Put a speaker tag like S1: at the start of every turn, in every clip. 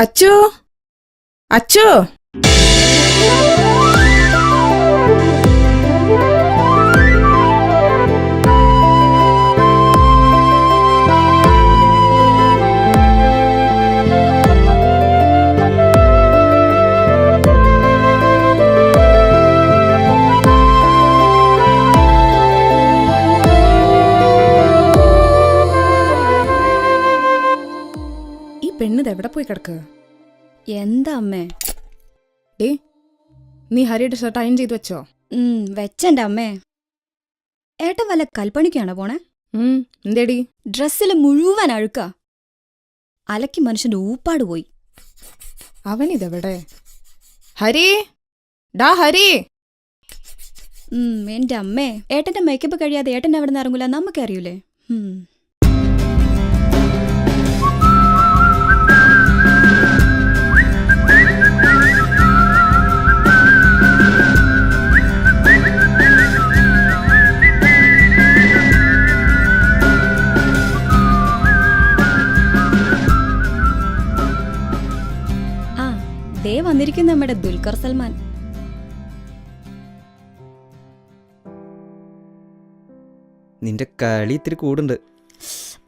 S1: അച്ചു? അച്ചു? പോയി കിടക്കുക
S2: എന്താ അമ്മേ?
S1: ഡേ നീ ഹരിയുടെ ഷർട്ട് അയൺ ചെയ്ത് വെച്ചോ?
S2: വെച്ചെന്റെ അമ്മേ. ഏട്ടൻ വല്ല കൽപ്പണിക്കാണോ പോണേ?
S1: എന്തേടി?
S2: ഡ്രസ്സിൽ മുഴുവൻ അഴുക്ക. അലക്കി മനുഷ്യന്റെ ഊപ്പാട് പോയി.
S1: അവനിതെവിടെ? ഹരി ഡാ ഹരി.
S2: എന്റെ അമ്മേ. ഏട്ടന്റെ മേക്കപ്പ് കഴിയാതെ ഏട്ടൻ അവിടെ നിന്ന് ഇറങ്ങൂല നമുക്കറിയൂലേ. ദേ വന്നിരിക്കുന്നു നമ്മുടെ ദുൽഖർ സൽമാൻ.
S3: നിന്റെ കളി ഇത്തിരി കൂടുണ്ട്.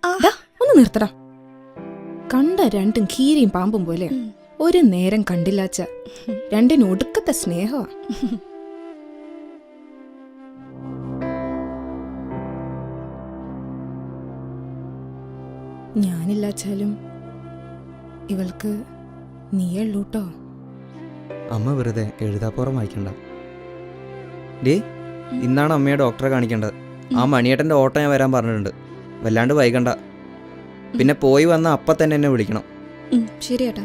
S2: ആ,
S1: ഒന്ന് നിർത്തടാ. കണ്ട രണ്ടും കീരിയും പാമ്പും പോലെ. ഒരു നേരം കണ്ടില്ലാച്ച രണ്ടിനും ഒടുക്കത്തെ സ്നേഹമാ ഞാനില്ലാച്ചാലും ഇവൾക്ക് നീയുള്ളൂട്ടോ
S3: അമ്മ വെറുതെ എഴുതാപ്പുറം വായിക്കണ്ട. ഡേ ഇന്നാണ് അമ്മയെ ഡോക്ടറെ കാണിക്കേണ്ടത്. ആ മണിയേട്ടന്റെ ഓട്ടം ഞാൻ വരാൻ പറഞ്ഞിട്ടുണ്ട്. വല്ലാണ്ട് വൈകണ്ട. പിന്നെ പോയി വന്ന അപ്പം തന്നെ എന്നെ വിളിക്കണം.
S2: ശരി ഏട്ടാ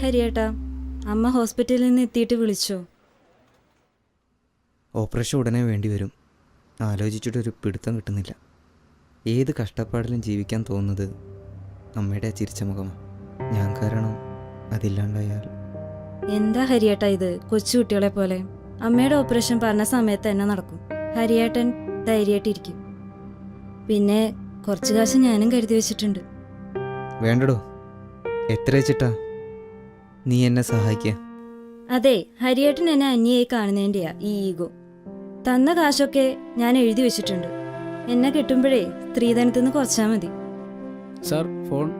S4: ഹരിയേട്ടാ. അമ്മ ഹോസ്പിറ്റലിൽ നിന്ന് എത്തിയിട്ട് വിളിച്ചോ.
S3: ഓപ്പറേഷൻ ഉടനെ വേണ്ടി വരും. ആലോചിച്ചിട്ടൊരു പിടുത്തം കിട്ടുന്നില്ല. ഏത് കഷ്ടപ്പാടിലും ജീവിക്കാൻ തോന്നുന്നത് അമ്മയുടെ ആ ചിരിച്ച മുഖമാണ് ഞാൻ കാരണം അതില്ലാണ്ടായാൽ.
S4: എന്താ ഹരിയേട്ട ഇത്? കൊച്ചുകുട്ടികളെ പോലെ. അമ്മയുടെ ഓപ്പറേഷൻ പറഞ്ഞ സമയത്ത് തന്നെ നടക്കും. ഹരിയേട്ടൻ ധൈര്യമായിട്ടിരിക്കും പിന്നെ കുറച്ച് കാശ് ഞാനും കരുതി വെച്ചിട്ടുണ്ട്.
S3: വേണ്ടടോ. എത്ര വെച്ചിട്ടാ? നീ എന്നെ സഹായിക്കുക
S4: അതെ ഹരിയേട്ടൻ എന്നെ അന്യായി കാണുന്നതിന്റെയാ ഈ ഈഗോ. തന്ന കാശൊക്കെ ഞാൻ എഴുതി വെച്ചിട്ടുണ്ട്. എന്നെ കിട്ടുമ്പോഴേ സ്ത്രീധനത്തിന്ന് കുറച്ചാ കുറച്ചാൽ മതി.
S5: Sir phone.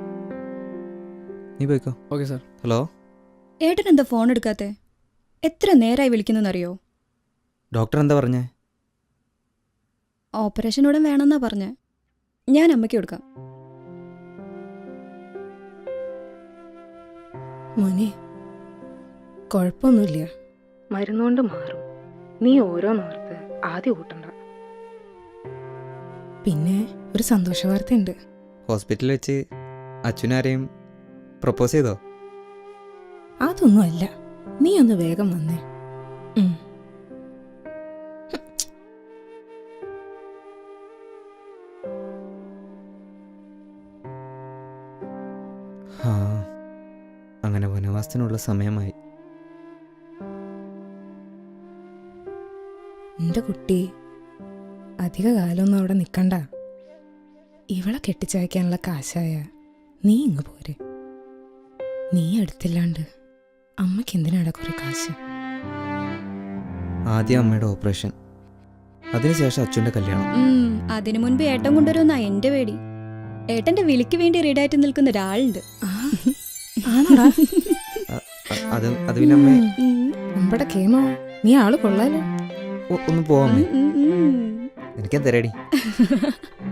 S3: നീ പോയിക്കോ.
S5: Okay sir.
S3: ഹലോ?
S2: ഏട്ടൻ എന്താ ഫോൺ എടുക്കാത്തെ? എത്ര നേരായി വിളിക്കുന്നറിയോ
S3: ഡോക്ടർ എന്താ പറഞ്ഞേ?
S2: ഓപ്പറേഷൻ ഉടൻ വേണമെന്നാ പറഞ്ഞേ. ഞാൻ അമ്മയ്ക്ക് കൊടുക്കാം.
S1: മോനെ കുഴപ്പമൊന്നുമില്ല മരുന്നുകൊണ്ട് മാറും. നീ ഓരോന്നോർത്ത് ആദ്യം കൂട്ടണ്ട പിന്നെ ഒരു സന്തോഷ വാർത്തയുണ്ട്
S3: ഹോസ്പിറ്റലിൽ വെച്ച് അച്ഛനാരെയും പ്രപ്പോസ് ചെയ്തോ?
S1: അതൊന്നുമല്ല. നീ ഒന്ന് വേഗം വന്നേ.
S3: അങ്ങനെ സമയമായി.
S1: എന്റെ കുട്ടി അധിക കാലമൊന്നും അവിടെ നിൽക്കണ്ട ഇവളെ കെട്ടിച്ചയക്കാനുള്ള കാശായ നീ ഇങ്ങ് പോരെ. നീ എടുത്തില്ലാണ്ട് അമ്മയ്ക്ക് എന്തിനാടാ കുറെ കാശ്?
S3: ആദ്യം അമ്മയുടെ ഓപ്പറേഷൻ. അതിനുശേഷം അച്ഛന്റെ കല്യാണം.
S2: അതിനു മുൻപ് ഏട്ടൻ കൊണ്ടുവരുന്ന എന്റെ പേടി. ഏട്ടന്റെ വിളിക്ക് വേണ്ടി റെഡിയായിട്ട് നിൽക്കുന്ന ഒരാളുണ്ട്.
S1: ആ, ആണോടാ?
S3: അ- അ- അത് അത് പിന്നെ അമ്മേ.
S1: നമ്മുടെ കേമോ നീ ആൾ കൊള്ളാലോ.
S3: ഒ- ഒന്ന് പോവാമേ. എനിക്കെന്തരടി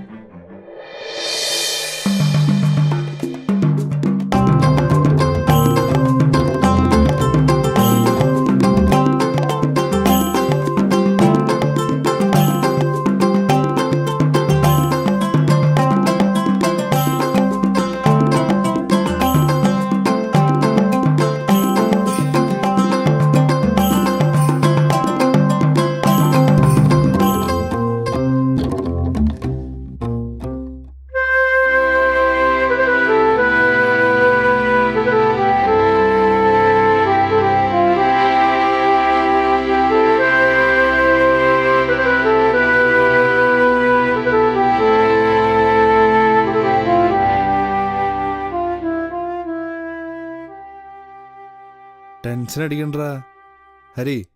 S6: ടെൻഷൻ അടിക്കണ്ട ഹരി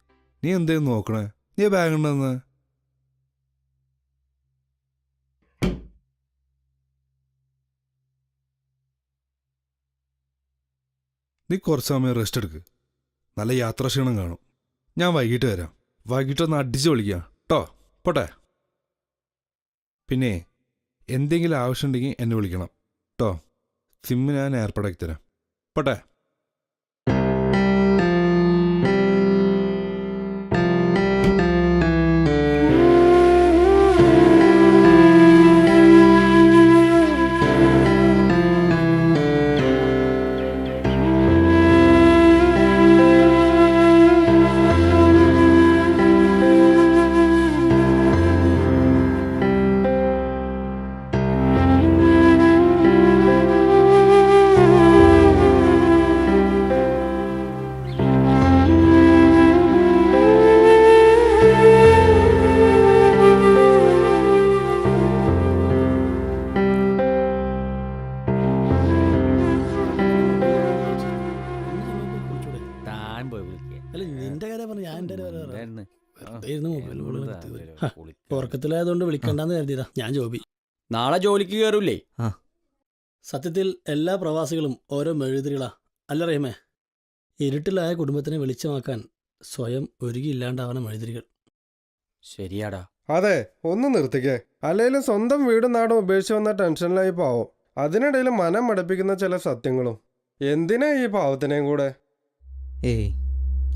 S6: നീ എന്തേലും നോക്കണേ? നീ ബാഗ് ഉണ്ടെന്ന് നീ കുറച്ച് സമയം റെസ്റ്റ് എടുക്ക്. നല്ല യാത്രാക്ഷീണം കാണും. ഞാൻ വൈകിട്ട് വരാം. വൈകിട്ട് ഒന്ന് അടിച്ച് വിളിക്കാം. കേട്ടോ പോട്ടെ. പിന്നെ എന്തെങ്കിലും ആവശ്യമുണ്ടെങ്കിൽ എന്നെ വിളിക്കണം. കേട്ടോ സിമ്മ് ഞാൻ ഏർപ്പാടാക്കി തരാം. പോട്ടെ.
S7: അല്ല നിന്റെ കാര്യം പറഞ്ഞു ഞാൻ എന്റെ കാര്യം പറയാം? വെറുതെ ഇരുന്ന് മൊബൈൽ ഉറക്കത്തിലായതുകൊണ്ട് വിളിക്കണ്ടെന്ന് കരുതിയതാ. ഞാൻ ജോബി.
S5: നാളെ ജോലിക്ക് കയറൂലേ
S7: സത്യത്തിൽ എല്ലാ പ്രവാസികളും ഓരോ മെഴുതിരികളാ. അല്ല റഹിമേ ഇരുട്ടിലായ കുടുംബത്തിനെ വെളിച്ചമാക്കാൻ സ്വയം ഒരുകിയില്ലാണ്ടാവണ മെഴുതിരികൾ.
S5: ശരിയാടാ.
S8: അതെ ഒന്ന് നിർത്തിക്കേ. അല്ലെങ്കിലും സ്വന്തം വീടും നാടും ഉപേക്ഷിച്ച് വന്ന ടെൻഷനിലായി പാവം. അതിനിടയിൽ മനം മടുപ്പിക്കുന്ന ചില സത്യങ്ങളും. എന്തിനാ ഈ പാവത്തിനെയും കൂടെ?
S3: ഏയ്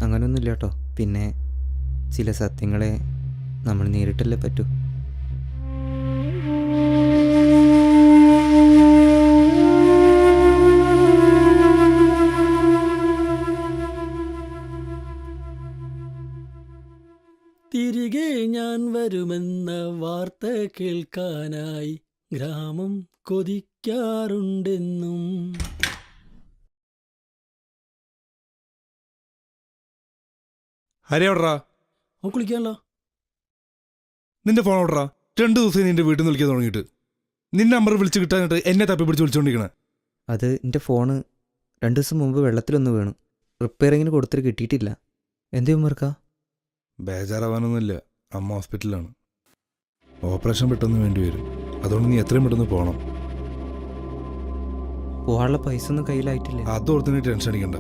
S3: അങ്ങനൊന്നുമില്ല കേട്ടോ പിന്നെ ചില സത്യങ്ങളെ നമ്മൾ നേരിട്ടല്ലേ പറ്റൂ.
S7: തിരികെ ഞാൻ വരുമെന്ന വാർത്ത കേൾക്കാനായി ഗ്രാമം കൊതിക്കാറുണ്ടെന്നും
S6: ഹരി എവിടെടാ?
S7: അവൻ കുളിക്കാനല്ലോ.
S6: നിന്റെ ഫോൺ ഓടറാ രണ്ടു ദിവസം നിന്റെ വീട്ടിൽ നിന്ന് വിളിക്കാൻ തുടങ്ങിയിട്ട്. നിന്റെ നമ്പർ വിളിച്ച് കിട്ടാനായിട്ട് എന്നെ തപ്പി പിടിച്ച് വിളിച്ചുകൊണ്ടിരിക്കണേ
S3: അത് എന്റെ ഫോണ് രണ്ട് ദിവസം മുമ്പ് വെള്ളത്തിലൊന്ന് വീണു. റിപ്പയറിങ്ങിന് കൊടുത്തിട്ട് കിട്ടിയിട്ടില്ല. എന്ത് ഉമ്മർക്കാ
S6: ബേജാറാവാനൊന്നുമില്ല. അമ്മ ഹോസ്പിറ്റലിലാണ് ഓപ്പറേഷൻ പെട്ടെന്ന് വേണ്ടി വരും. അതുകൊണ്ട് നീ എത്രയും പെട്ടെന്ന് പോകണം
S3: പോകാനുള്ള പൈസ ഒന്നും കയ്യിലായിട്ടില്ല.
S6: അതോർത്ത് നീ ടെൻഷൻ അടിക്കണ്ട.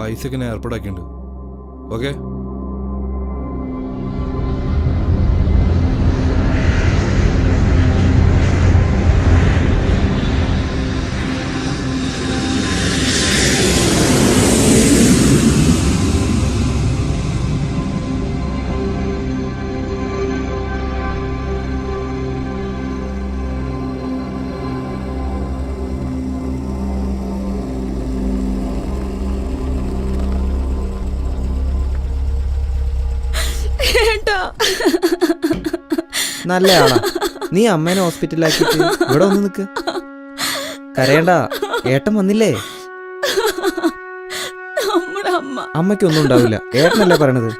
S6: പൈസ ഒക്കെ ഞാൻ ഏർപ്പാടാക്കിയിട്ടുണ്ട്. ഓക്കെ
S3: നല്ല നീ അമ്മേനെ ഹോസ്പിറ്റലാക്കിട്ട് ഇവിടെ ഒന്ന് നിൽക്ക് കരയണ്ട. ഏട്ടൻ വന്നില്ലേ? അമ്മയ്ക്കൊന്നും ഉണ്ടാവില്ല. ഏട്ടനല്ലേ പറയണത്?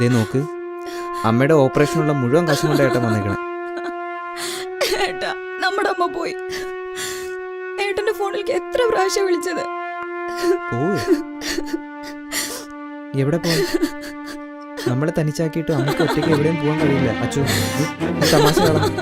S3: ദേ നോക്ക്. അമ്മയുടെ ഓപ്പറേഷനുള്ള മുഴുവൻ കാശും കൊണ്ട് ഏട്ടൻ വന്നേക്കണേ.
S2: നമ്മുടെ അമ്മ പോയി. ഏട്ടന്റെ ഫോണിലേക്ക് എത്ര പ്രാവശ്യം വിളിച്ചത്?
S3: എവിടെ പോയി? നമ്മളെ തനിച്ചാക്കിയിട്ട് നമുക്ക് ഒറ്റയ്ക്ക് എവിടെയും പോകാൻ കഴിയില്ല. അച്ചു തമാശ. നമുക്ക്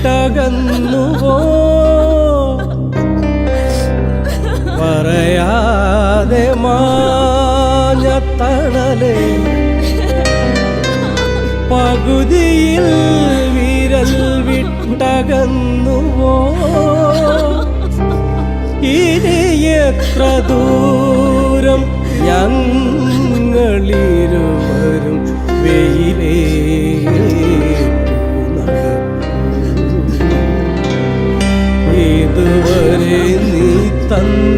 S7: വിട്ടകന്നുവോ പറയാതെ മാഞ്ഞ തണലേ പകുതിയിൽ വിരൽ വിട്ടകന്നുവോ? ഇനി എത്ര ദൂരം ഞങ്ങളിരുവരും വെയിലേ 等